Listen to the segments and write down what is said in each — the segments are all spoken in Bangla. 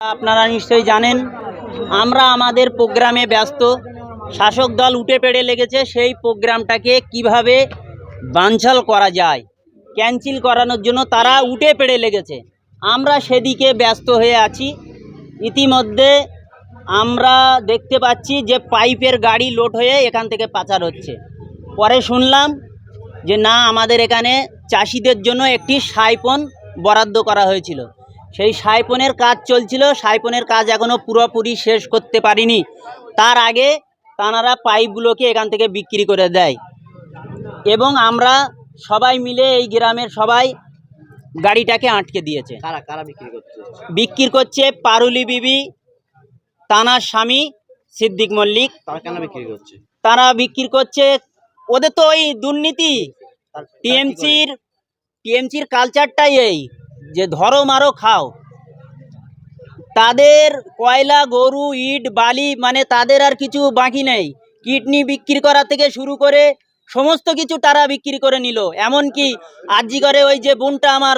আপনারা নিশ্চয়ই জানেন, আমরা আমাদের প্রোগ্রামে ব্যস্ত। শাসক দল উঠে পেড়ে লেগেছে, সেই প্রোগ্রামটাকে কীভাবে বানচাল করা যায়, ক্যান্সেল করানোর জন্য তারা উঠে পেড়ে লেগেছে। আমরা সেদিকে ব্যস্ত হয়ে আছি। ইতিমধ্যে আমরা দেখতে পাচ্ছি যে পাইপের গাড়ি লোড হয়ে এখান থেকে পাচার হচ্ছে। পরে শুনলাম যে না, আমাদের এখানে চাষিদের জন্য একটি সাইপন বরাদ্দ করা হয়েছিল। সেই সাইপনের কাজ চলছিল। সাইপনের কাজ এখনও পুরোপুরি শেষ করতে পারিনি। তার আগে তানারা পাইপগুলোকে এখান থেকে বিক্রি করে দেয়। এবং আমরা সবাই মিলে এই গ্রামের সবাই গাড়িটাকে আটকে দিয়েছে। কারা কারা বিক্রি করছে? বিক্রি করছে পারুলি বিবি তানার স্বামী সিদ্দিক মল্লিক। তারা কেন বিক্রি করছে? তারা বিক্রি করছে ওদের তো ওই দুর্নীতি। টিএমসির টিএমসির কালচারটাই এই। যে ধরো মারো খাও। তাদের কয়লা গরু ইট বালি মানে তাদের আর কিছু বাকি নেই। কিডনি বিক্রি করা থেকে শুরু করে সমস্ত কিছু তারা বিক্রি করে নিল। এমনকি আজি করে ওই যে বোনটা আমার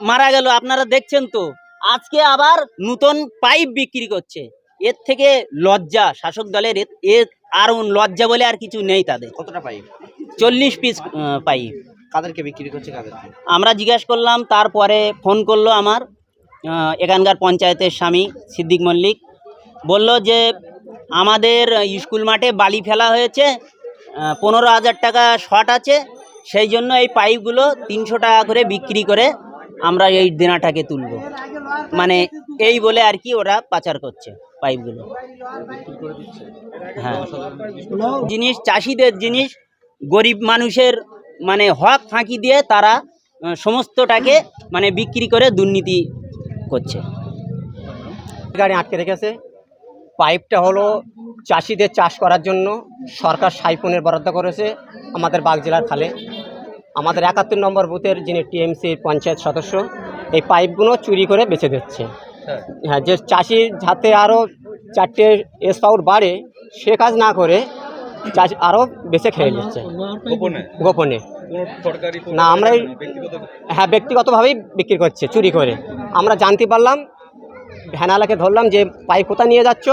মারা গেল আপনারা দেখছেন তো আজকে আবার নতুন পাইপ বিক্রি করছে। এর থেকে লজ্জা শাসক দলের এর- এর আর লজ্জা বলে আর কিছু নেই তাদের। কতটা পাইপ? চল্লিশ পিস পাইপ। কাদেরকে বিক্রি করছে কাদেরকে? আমরা জিজ্ঞাসা করলাম, তারপরে ফোন করল আমার এখানকার পঞ্চায়েতের স্বামী সিদ্দিক মল্লিক। বলল যে, আমাদের স্কুল মাঠে বালি ফেলা হয়েছে পনেরো হাজার টাকা শর্ট আছে, সেই জন্য এই পাইপগুলো তিনশো টাকা করে বিক্রি করে আমরা এই দেনাটাকে তুলব। মানে এই বলে আর কি ওরা পাচার করছে পাইপগুলো। হ্যাঁ। জিনিস, চাষিদের জিনিস, গরিব মানুষের মানে হক ফাঁকি দিয়ে তারা সমস্তটাকে মানে বিক্রি করে দুর্নীতি করছে। গাড়ি আটকে রেখেছে। পাইপটা হলো চাষিদের চাষ করার জন্য সরকার সাইফোনের বরাদ্দ করেছে আমাদের বাগ জেলার খালে। আমাদের একাত্তর নম্বর বুথের যিনি টিএমসির পঞ্চায়েত সদস্য এই পাইপগুলো চুরি করে বেচে দিচ্ছে। হ্যাঁ। যে চাষির যাতে আরও চারটে স্পাউট বাড়ে সে কাজ না করে চাষি আরও বেছে খেয়ে নিচ্ছে। গোপনে? না আমরা এই- হ্যাঁ ব্যক্তিগতভাবেই বিক্রি করছে চুরি করে। আমরা জানতে পারলাম ভ্যানালাকে ধরলাম যে পাইপ কোথা নিয়ে যাচ্ছ?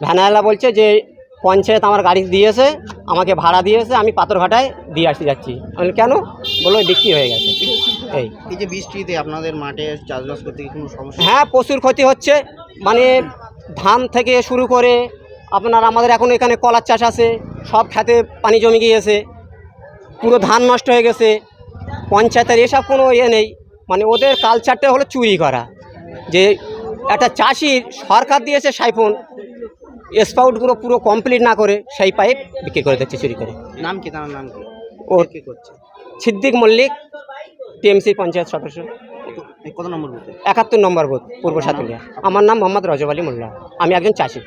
ভ্যানালা বলছে যে পঞ্চায়েত আমার গাড়ি দিয়েছে আমাকে ভাড়া দিয়েছে আমি পাথরঘাটায় দিয়ে আসতে যাচ্ছি। আমি কেন? বলল বিক্রি হয়ে গেছে। এই। এই যে বৃষ্টিতে আপনাদের মাঠে চাষবাস করতে কোনো সমস্যা? হ্যাঁ প্রচুর ক্ষতি হচ্ছে। মানে ধান থেকে শুরু করে আপনার আমাদের এখন এখানে কলার চাষ আছে। সব খেতে পানি জমে গিয়েছে পুরো ধান নষ্ট হয়ে গেছে পঞ্চায়েতের এসব কোনো ইয়ে নেই। মানে ওদের কালচারটা হলো চুরি করা। যে একটা চাষির সরকার দিয়েছে সাইফোন স্পাউটগুলো পুরো কমপ্লিট না করে সেই পাইপ বিক্রি করে দিচ্ছে চুরি করে। নাম কি? তার নাম কি? ও কে করছে? সিদ্দিক মল্লিক টিএমসি পঞ্চায়েত সদস্য। কত- নম্বর বুথে? একাত্তর নম্বর বুথ পূর্ব সাতুলিয়া। আমার নাম মোহাম্মদ রজব আলী মোল্লা। আমি একজন চাষি।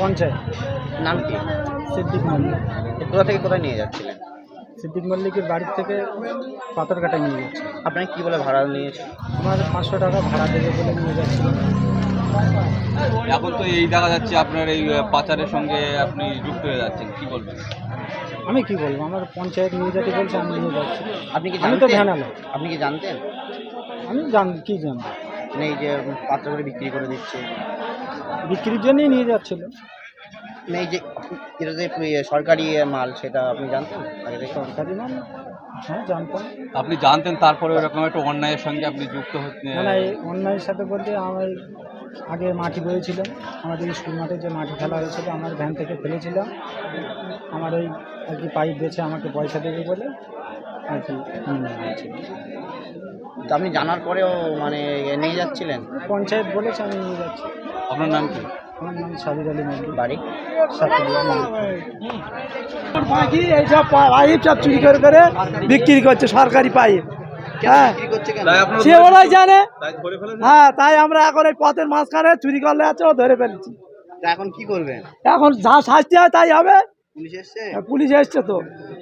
পঞ্চায়েত। নাম কি? সিদ্দিক মল্লিক। কোথা থেকে কোথায় নিয়ে যাচ্ছিলেন? সিদ্দিক মল্লিকের বাড়ির থেকে পাথরঘাটায় নিয়ে যাচ্ছে। আপনাকে কি বলে ভাড়া নিয়েছে? আমাদের পাঁচশো টাকা ভাড়া দেবে বলে নিয়ে যাচ্ছিল এখন তো এই দেখা যাচ্ছে আপনার এই পাচারের সঙ্গে আপনি যুক্ত হয়ে যাচ্ছেন। কি বলবেন? আমি কি বলব? আমার পঞ্চায়েত নিয়ে যেতে বলছে আমি নিয়ে যাচ্ছি। আপনি কি আমি তো ভ্যানালো। আপনি কি জানতেন? আমি জান কি জানব? মানে এই যে পাত্র করে বিক্রি করে দিচ্ছে। বিক্রির জন্যই নিয়ে যাচ্ছিল। মানে এই যে এটা যে সরকারি মাল সেটা আপনি জানতেন? সরকারি মাল? হ্যাঁ জানতাম। আপনি জানতেন তারপরে ওরকম একটা অন্যায়ের সঙ্গে আপনি যুক্ত হতে না এই অন্যায়ের সাথে বলতে আমার আগে মাটি বয়েছিলাম আমাদের স্কুল মাঠে যে মাটি ফেলা হয়েছিল আমার ভ্যান থেকে ফেলেছিলাম। আমার ওই আর কি পাইপ বেছে আমাকে পয়সা দেবে বলে আর কি আপনি জানার পরেও মানে নিয়ে যাচ্ছিলেন? পঞ্চায়েত বলেছে আমি নিয়ে যাচ্ছি। আপনার নাম কি? আমার নাম সাবির আলী মন্ডল বাড়ি? এইসব পাইপ সব চুরি করে করে বিক্রি করছে সরকারি পাইপ। হ্যাঁ। সে ওরাই জানে। হ্যাঁ তাই আমরা এখন এই পথের মাঝখানে চুরি করলে আছে ও ধরে ফেলেছি। এখন কি করবেন? এখন যা শাস্তি হয় তাই হবে। পুলিশ এসছে? পুলিশ এসছে তো।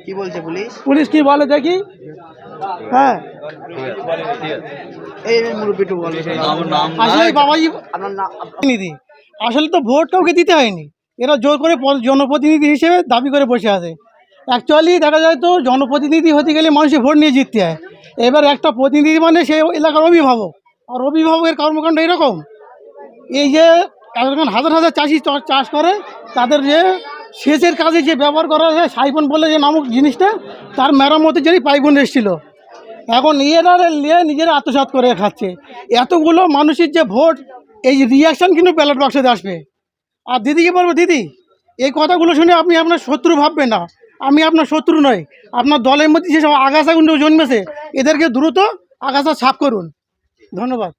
কি বলছে পুলিশ? পুলিশ কি বলে দেখি? হ্যাঁ। এই মুরব্বীটু বলবে আসলে আসলে তো ভোট কাউকে দিতে হয়নি। এরা জোর করে জনপ্রতিনিধি হিসেবে দাবি করে বসে আছে। অ্যাকচুয়ালি দেখা যায় তো জনপ্রতিনিধি হতে গেলে মানুষের ভোট নিয়ে জিততে হয়। এবার একটা প্রতিনিধি মানে সে এলাকার অভিভাবক। আর অভিভাবকের কর্মকাণ্ড এরকম। এই যে হাজার হাজার চাষি চাষ করে তাদের যে সেচের কাজে যে ব্যবহার করা হয় সাইফোন বলে যে নামক জিনিসটা, তার মেরামতের জন্যই পাইপন এসেছিল। এখন এরা নিয়ে নিজেরা আত্মসাৎ করে খাচ্ছে। এতগুলো মানুষের যে ভোট, এই রিয়াকশান কিন্তু ব্যালট বাক্সে আসবে। আর দিদিকে বলব দিদি? এই কথাগুলো শুনে আপনি আপনার শত্রু ভাববেন না। আমি আপনার শত্রু নই। আপনার দলের মধ্যে যেসব আগাছাগুলো জন্মেছে, এদেরকে দ্রুত আগাছা সাফ করুন। ধন্যবাদ।